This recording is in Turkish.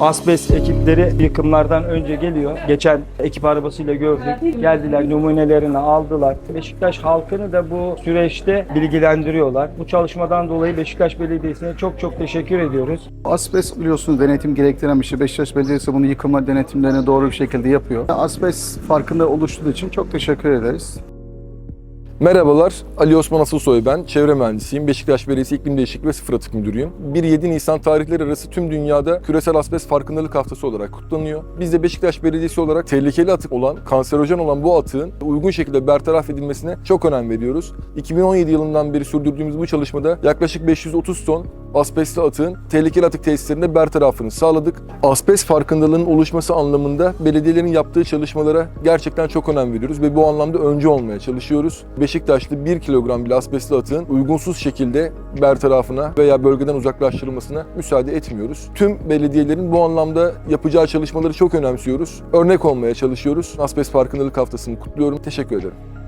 Asbest ekipleri yıkımlardan önce geliyor. Geçen ekip arabasıyla gördük. Geldiler, numunelerini aldılar. Beşiktaş halkını da bu süreçte bilgilendiriyorlar. Bu çalışmadan dolayı Beşiktaş Belediyesi'ne çok çok teşekkür ediyoruz. Asbest biliyorsunuz denetim gerektiren bir şey. Beşiktaş Belediyesi bunu yıkıma denetimlerini doğru bir şekilde yapıyor. Asbest farkında oluştuğu için çok teşekkür ederiz. Merhabalar, Ali Osman Asılsoy ben. Çevre mühendisiyim. Beşiktaş Belediyesi İklim Değişikliği ve Sıfır Atık Müdürüyüm. 1-7 Nisan tarihleri arası tüm dünyada küresel asbest farkındalık haftası olarak kutlanıyor. Biz de Beşiktaş Belediyesi olarak tehlikeli atık olan, kanserojen olan bu atığın uygun şekilde bertaraf edilmesine çok önem veriyoruz. 2017 yılından beri sürdürdüğümüz bu çalışmada yaklaşık 530 ton asbestli atığın tehlikeli atık tesislerinde bertarafını sağladık. Asbest farkındalığının oluşması anlamında belediyelerin yaptığı çalışmalara gerçekten çok önem veriyoruz ve bu anlamda öncü olmaya çalışıyoruz. Beşiktaş'ta 1 kilogram bile asbestli atığın uygunsuz şekilde bertarafına veya bölgeden uzaklaştırılmasına müsaade etmiyoruz. Tüm belediyelerin bu anlamda yapacağı çalışmaları çok önemsiyoruz. Örnek olmaya çalışıyoruz. Asbest farkındalık haftasını kutluyorum. Teşekkür ederim.